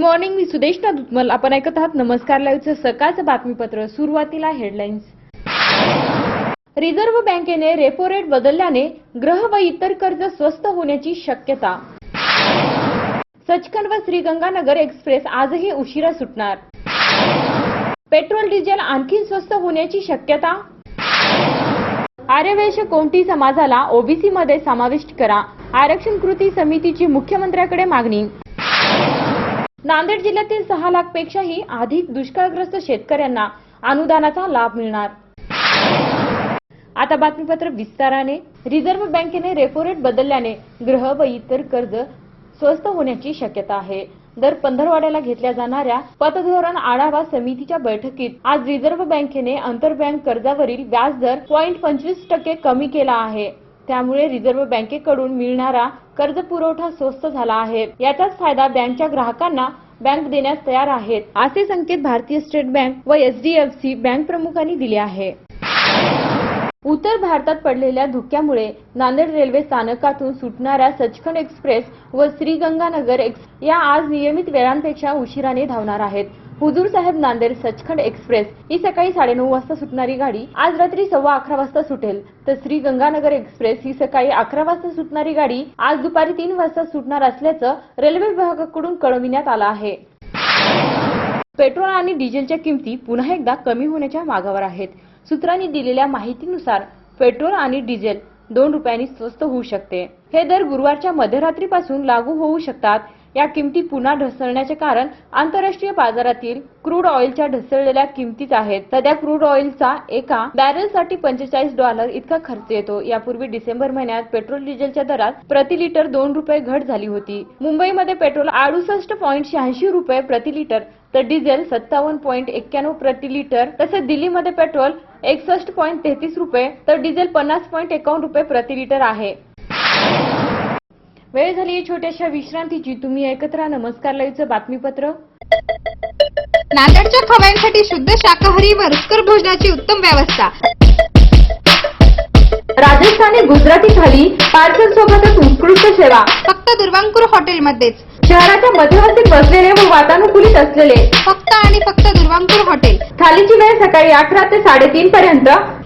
Good morning मी सुदेशना दुतमल आपण ऐकत आहात नमस्कार लाईव्हचं सकाळचं बातमीपत्र. सुरुवातीला हेडलाईन्स रिझर्व्ह बँकेने रेपो रेट बदलल्याने ग्रह व इतर कर्ज स्वस्त होण्याची शक्यता. सचखंड व श्रीगंगानगर एक्सप्रेस आजही उशिरा सुटणार. पेट्रोल डिझेल आणखी स्वस्त होण्याची शक्यता. आर्यवैश्य कोणती समाजाला ओबीसी मध्ये समाविष्ट करा. आरक्षण कृती समितीची मुख्यमंत्र्याकडे मागणी. नांदेड जिल्ह्यातील सहा लाख पेक्षाही अधिक दुष्काळग्रस्त शेतकऱ्यांना अनुदानाचा लाभ मिळणार. आता बातमीपत्र विस्ताराने. रिझर्व्ह बँकेने रेपो रेट बदलल्याने गृह व इतर कर्ज स्वस्त होण्याची शक्यता आहे. दर पंधरवाड्याला घेतल्या जाणाऱ्या पतधोरण आढावा समितीच्या बैठकीत आज रिझर्व्ह बँकेने आंतरबँक कर्जावरील व्याजदर पॉईंट पंचवीस टक्के कमी केला आहे. त्यामुळे रिझर्व्ह बँकेकडून मिळणारा कर्ज पुरवठा स्वस्त झाला आहे. याचाच फायदा बँकच्या ग्राहकांना बँक देण्यास तयार आहेत. असे संकेत भारतीय स्टेट बँक व एचडीएफसी बँक प्रमुखांनी दिले आहे. उत्तर भारतात पडलेल्या धुक्यामुळे नांदेड रेल्वे स्थानकातून सुटणाऱ्या सचखंड एक्सप्रेस व श्रीगंगानगर एक्स या आज नियमित वेळांपेक्षा उशिराने धावणार आहेत. हुजूर साहेब नांदेड सचखंड एक्सप्रेस ही सकाळी साडेनऊ वाजता सुटणारी गाडी आज रात्री सव्वा अकरा वाजता सुटेल. तर श्री गंगानगर एक्सप्रेस ही सकाळी अकरा वाजता सुटणारी गाडी आज दुपारी तीन वाजता सुटणार असल्याचं रेल्वे विभागाकडून कळविण्यात आलं आहे. पेट्रोल आणि डिझेलच्या किमती पुन्हा एकदा कमी होण्याच्या मागावर आहेत. सूत्रांनी दिलेल्या माहितीनुसार पेट्रोल आणि डिझेल दोन रुपयांनी स्वस्त होऊ शकते. हे दर गुरुवारच्या मध्यरात्रीपासून लागू होऊ शकतात. या किमती पुन्हा ढसळण्याचे कारण आंतरराष्ट्रीय बाजारातील क्रूड ऑइलच्या ढसळलेल्या किमतीच आहेत. सध्या क्रूड ऑइलचा एका बॅरलसाठी पंचेचाळीस डॉलर इतका खर्च येतो. यापूर्वी डिसेंबर महिन्यात पेट्रोल डिझेलच्या दरात प्रति लिटर दोन रुपये घट झाली होती. मुंबईमध्ये पेट्रोल अडुसष्ट पॉईंट शहाऐंशी रुपये प्रति लिटर तर डिझेल सत्तावन्न पॉईंट एक्क्याण्णव प्रति लिटर तसेच दिल्लीमध्ये पेट्रोल एकसष्ट पॉईंट तेहतीस रुपये तर डिझेल पन्नास पॉईंट एकावन्न रुपये प्रति लिटर आहे. वेळ झाली छोट्याशा विश्रांतीची तुम्ही ऐकत राहा. नमस्कार लाईव्हचं बातमीपत्र. नांदेडच्या खवयांसाठी शुद्ध शाकाहारी व रुचकर भोजनाची उत्तम व्यवस्था. राजस्थानी गुजराती थाली पार्सल सोबतच उत्कृष्ट सेवा. फक्त दुर्वांकुर हॉटेलमध्येच. शहराच्या मध्यवर्ती बसलेले व वातानुकूलित असलेले. फक्त आणि फक्त दुर्वांकुर हॉटेल. थालीची वेळ सकाळी अकरा ते साडेतीन पर्यंत.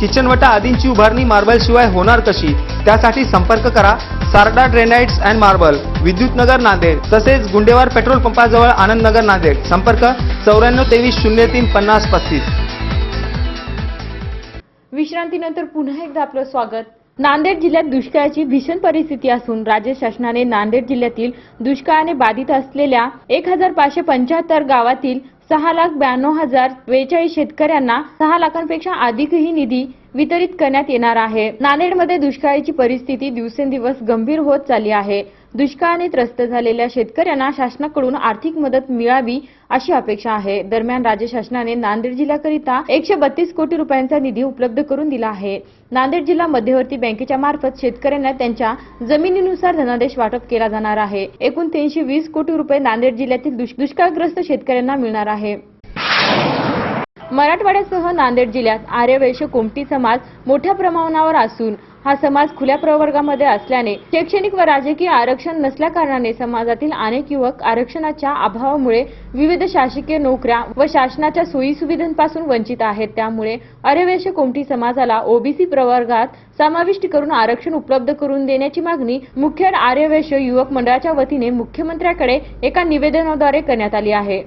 किचनवटा आदींची उभारणी मार्बल शिवाय होणार कशी? त्यासाठी संपर्क करा Sarda granites and marble Vidyutnagar Nanded तसेच गुंडेवार पेट्रोल पंपाजवळ आनंदनगर नांदेड. संपर्क चौऱ्याण्णव तेवीस शून्य तीन पन्नास पस्तीस. विश्रांतीनंतर पुन्हा एकदा आपलं स्वागत. नांदेड जिल्ह्यात दुष्काळाची भीषण परिस्थिती असून राज्य शासनाने नांदेड जिल्ह्यातील दुष्काळाने बाधित असलेल्या एक हजार पाचशे पंच्याहत्तर गावातील सहा लाख ब्याण्णव हजार बेचाळीस शेतकऱ्यांना सहा लाखांपेक्षा अधिकही निधी वितरित करण्यात येणार आहे. नांदेडमध्ये दुष्काळाची परिस्थिती दिवसेंदिवस गंभीर होत चालली आहे. दुष्काळाने त्रस्त झालेल्या शेतकऱ्यांना शासनाकडून आर्थिक मदत मिळावी अशी अपेक्षा आहे. दरम्यान राज्य शासनाने नांदेड जिल्ह्याकरिता एकशे बत्तीस कोटी रुपयांचा निधी उपलब्ध करून दिला आहे. नांदेड जिल्हा मध्यवर्ती बँकेच्या मार्फत शेतकऱ्यांना त्यांच्या जमिनीनुसार धनादेश वाटप केला जाणार आहे. एकूण तीनशे वीस कोटी रुपये नांदेड जिल्ह्यातील दुष्काळग्रस्त शेतकऱ्यांना मिळणार आहे. मराठवाड्यासह नांदेड जिल्ह्यात आर्यवैश्य कोमटी समाज मोठ्या प्रमाणावर असून हा समाज खुल्या प्रवर्गामध्ये असल्याने शैक्षणिक व राजकीय आरक्षण नसल्याकारणाने समाजातील अनेक युवक आरक्षणाच्या अभावामुळे विविध शासकीय नोकऱ्या व शासनाच्या सोयी सुविधांपासून वंचित आहेत. त्यामुळे अरेवेश कोमटी समाजाला ओबीसी प्रवर्गात समाविष्ट करून आरक्षण उपलब्ध करून देण्याची मागणी मुख्य आर्यवेश युवक मंडळाच्या वतीने मुख्यमंत्र्याकडे एका निवेदनाद्वारे करण्यात आली आहे.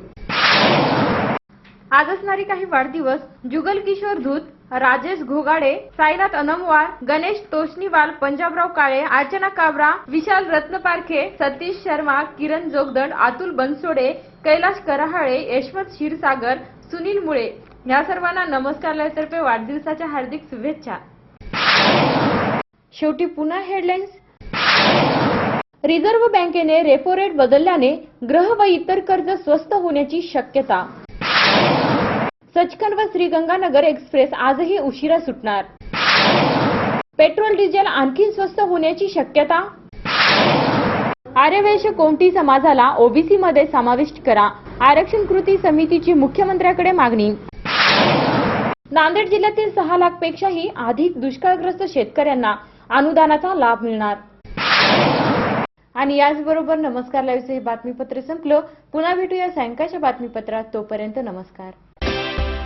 आज असणारे काही वाढदिवस जुगल किशोर धूत राजेश घोगाडे साईनाथ अनमवार गणेश तोष्णीवाल पंजाबराव काळे अर्चना काबरा विशाल रत्नपारखे सतीश शर्मा किरण जोगदंड अतुल बनसोडे कैलाश कराहाळे यशवंत क्षीरसागर सुनील मुळे. या सर्वांना नमस्कारतर्फे वाढदिवसाच्या हार्दिक शुभेच्छा. शेवटी पुन्हा हेडलाईन्स रिझर्व्ह बँकेने रेपो रेट बदलल्याने ग्रह व इतर कर्ज स्वस्त होण्याची शक्यता. सचखंड व श्रीगंगानगर एक्सप्रेस आजही उशिरा सुटणार. पेट्रोल डिझेल आणखी स्वस्त होण्याची शक्यता? आर्यवैश्य कोमटी समाजाला ओबीसी मध्ये समाविष्ट करा. आरक्षण कृती समितीची मुख्यमंत्र्याकडे मागणी. नांदेड जिल्ह्यातील सहा लाख पेक्षाही अधिक दुष्काळग्रस्त शेतकऱ्यांना अनुदानाचा लाभ मिळणार. आणि याचबरोबर नमस्कार लाईव्हचं हे बातमीपत्र संपलं. पुन्हा भेटूया सायंकाळच्या बातमीपत्रात. तोपर्यंत नमस्कार.